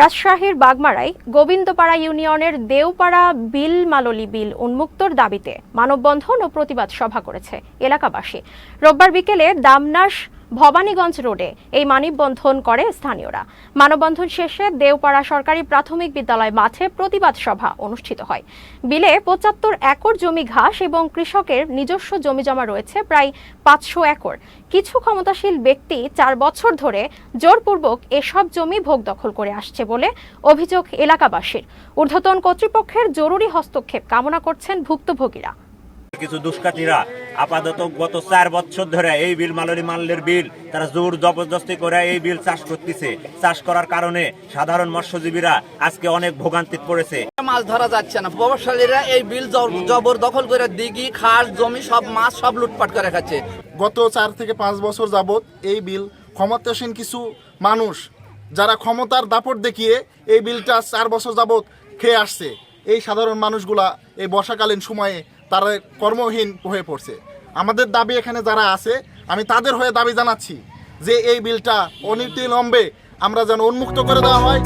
রাজশাহীর বাগমারায় গোবিন্দপাড়া ইউনিয়নের দেওপাড়া বিল মাললি বিল উন্মুক্তর দাবিতে মানববন্ধন ও প্রতিবাদ সভা করেছে এলাকাবাসী। রোববার বিকেলে দামনাস ভবানীগঞ্জ রোডে এই মানববন্ধন করে স্থানীয়রা। মানববন্ধন শেষে দেওপাড়া সরকারি প্রাথমিক বিদ্যালয় মাঠে প্রতিবাদ সভা অনুষ্ঠিত হয়। বিলে পঁচাত্তর একর জমি ঘাস এবং কৃষকের নিজস্ব জমি জমা রয়েছে প্রায় পাঁচশো একর। কিছু ক্ষমতাশীল ব্যক্তি চার বছর ধরে জোরপূর্বক এসব জমি ভোগ দখল করে আসছে বলে অভিযোগ এলাকাবাসীর। ঊর্ধ্বতন কর্তৃপক্ষের জরুরি হস্তক্ষেপ কামনা করছেন ভুক্তভোগীরা। কিছু দুষ্কাতীরা। আপাতত গত চার বছর ধরে এই বিল মালরি মাল্যের বিল তারা জোর জবরদস্তি করে এই বিল চাষ করতেছে। চাষ করার কারণে সাধারণ মৎস্যজীবীরা আজকে অনেক ভোগান্তিত পড়েছে। মাছ ধরা যাচ্ছে না। প্রভাবশালীরা এই বিল জবর দখল করে দিঘি খাল জমি সব মাছ সব লুটপাট করে খাচ্ছে। গত চার থেকে পাঁচ বছর যাবৎ এই বিল ক্ষমতাসীন কিছু মানুষ যারা ক্ষমতার দাপট দেখিয়ে এই বিলটা চার বছর যাবৎ খেয়ে আসছে। এই সাধারণ মানুষগুলা এই বর্ষাকালীন সময়ে তারা কর্মহীন হয়ে পড়ছে। আমাদের দাবি এখানে যারা আছে, আমি তাদের হয়ে দাবি জানাচ্ছি যে এই বিলটা অনিতিলম্বে আমরা যেন উন্মুক্ত করে দেওয়া হয়।